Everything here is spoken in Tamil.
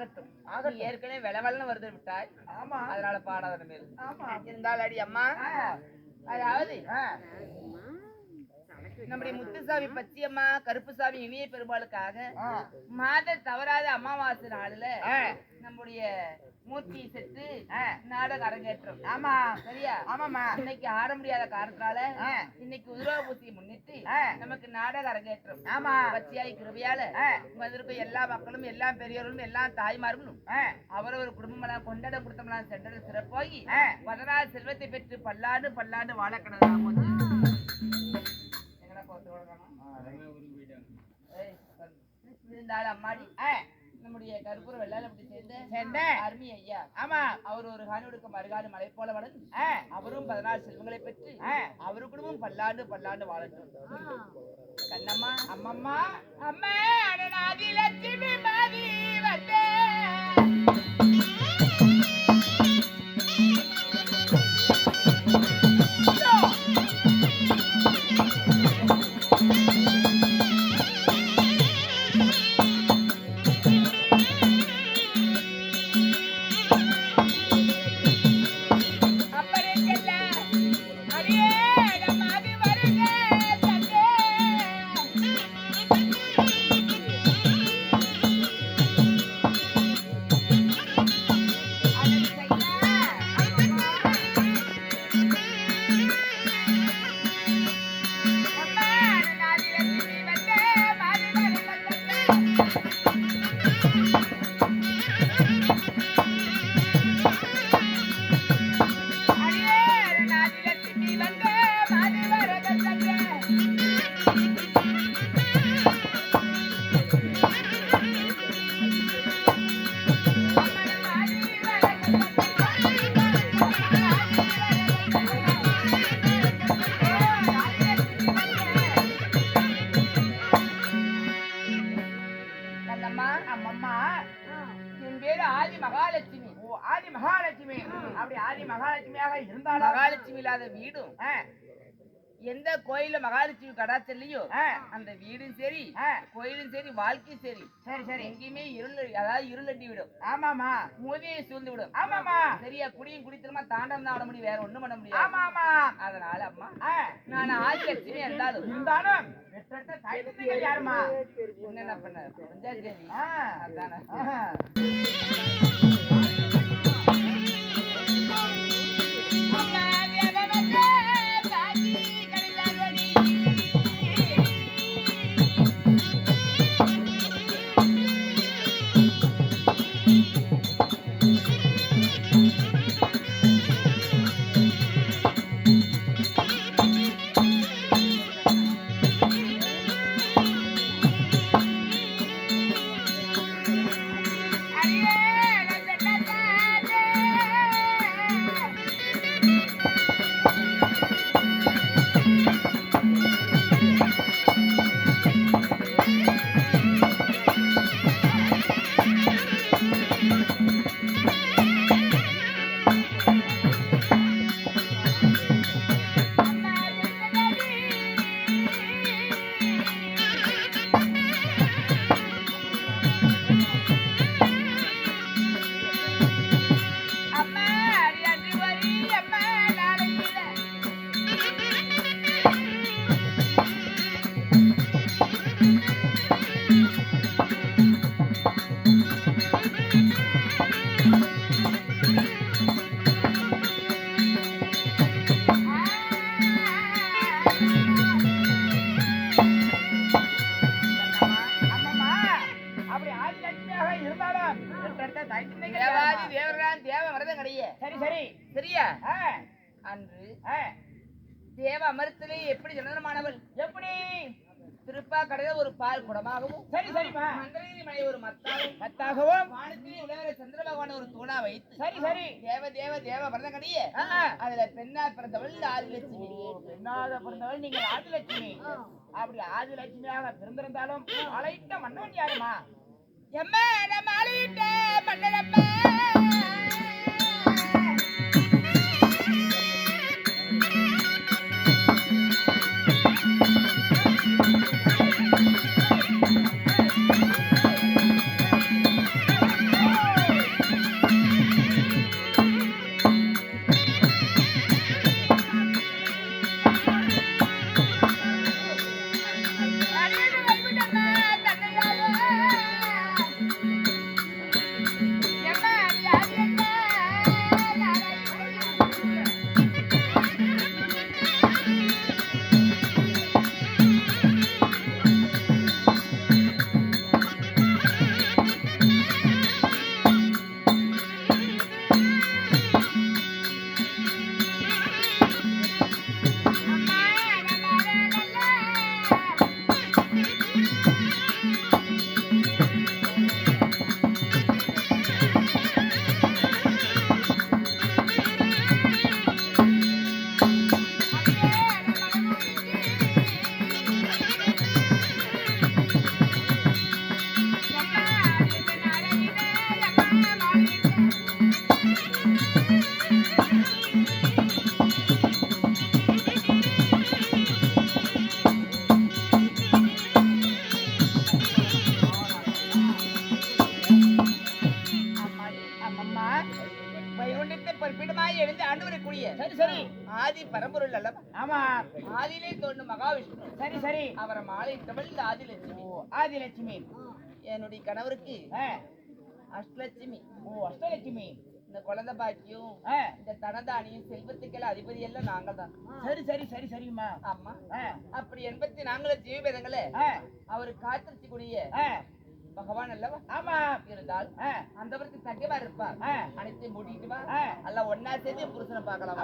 ஆகட்டும். ஏற்கனவே வெளவெளன்னு வருது விட்டாய் ஆமா. அதனால பாடாத மேல் ஆமா. இருந்தால் அடி அம்மா. அதாவது நம்முடைய முத்துசாமி பச்சையம்மா கருப்புசாமி இனிய பெருமாளுக்காக மாத தவறாத அமாவாசை நாளுல நம்முடைய மூர்த்தி செட்டு ஆ. நாடக அரங்கேற்றம் ஆமா சரியா ஆமாம்மா இன்னைக்கு ஆட முடியாத காரணத்தால. இன்னைக்கு உதிரவ பூசியை முன்னிட்டு. நமக்கு நாடக அரங்கேற்றம் ஆமா பச்சையாய் கிருபையால. வந்திருக்கும் எல்லா மக்களும் எல்லா பெரியவர்களும் எல்லா தாய்மார்களும் அவரவர் குடும்பமெல்லாம் கொண்டாட கொடுத்தமெல்லாம் சென்றது சிறப்பாகி. பதினாறு செல்வத்தை பெற்று பல்லாண்டு பல்லாண்டு வாழ கிடந்தா போது நம்முடைய கருப்பூர வெள்ளால அப்படி சேர்ந்த? சேர்ந்த. அருமை ஐயா. ஆமா. அவர் ஒரு காணொடுக்க மறுகாடு மலை போல வளர்ந்து ஆ, அவரும் பதினாறு செல்வங்களை பெற்று. அவரு குடும்பம் பல்லாண்டு பல்லாண்டு வாழட்டும். கண்ணம்மா அம்மம்மா. அம்மா லட்சுமி helpful. அப்படி ஆதி மகாலட்சுமியாக இருந்தாலும் மகாலட்சுமி இல்லாத வீடும் எந்த கோயில்ல மகாலட்சுமி கடாச்சல்லையோ அந்த வீடும் சரி கோயிலும் சரி வாழ்க்கையும் சரி சரி சரி. எங்கேயுமே இருள் அதாவது இருளட்டி விடும். ஆமாமா மூதியை சூழ்ந்து விடும். ஆமாமா சரியா குடியும் குடித்தனமா தாண்டம் தான் ஆட முடியும் வேற ஒண்ணும் பண்ண முடியாது. ஆமாமா அதனால அம்மா நான் ஆதிலட்சுமி இருந்தாலும் இருந்தாலும் தந்தைகள் யாருமா என்னென்ன பண்ண அதானே. சரி சரி. சரியா? அன்று தேவ அமரத்திலே எப்படி ஜனனமானவள்? எப்படி? திருப்பா கடையில ஒரு பால் குடமாகவும் சரி மந்திரகிரி மலை ஒரு மத்தாகவும் மத்தாகவும் வானத்திலே சந்திர பகவான் ஒரு தூணா வைத்து சரி சரி. தேவ தேவ தேவ வரதம் கிடையே. அதுல பெண்ணா பிறந்தவள் ஆதிலட்சுமி. பெண்ணாக பிறந்தவள் நீங்கள் ஆதிலட்சுமி. அப்படி ஆதிலட்சுமியாக பிறந்திருந்தாலும் அழைத்த மன்னவன் யாருமா எம்மா நம்ம அழியிட்ட மன்னரம்மா. Yeah. ஆதி பரம்பொருள் அல்லவா? ஆமா. ஆதியிலே தோன்றும் மகாவிஷ்ணு. சரி சரி. அவரை மாலையிட்டவள் இந்த ஆதிலட்சுமி. ஆதிலட்சுமி. என்னுடைய கணவருக்கு அஷ்டலட்சுமி. ஓ அஷ்டலட்சுமி. இந்த குழந்தை பாக்கியம் இந்த தனதானியும் செல்வத்துக்கெல்லாம் அதிபதி எல்லாம் நாங்கள் தான். சரி சரி சரி சரிம்மா. ஆமா. அப்படி எண்பத்தி நாங்கள ஜீவபேதங்களே அவரு காத்திருக்கக்கூடிய பகவான் அல்லவா? ஆமா. இருந்தால் ஆ, அந்தவருக்கு சத்தியமா இருப்பார். அனைத்தையும் மூடிட்டு வா. எல்லாம் ஒன்னா சேர்ந்து புருஷனை பார்க்கலாம்.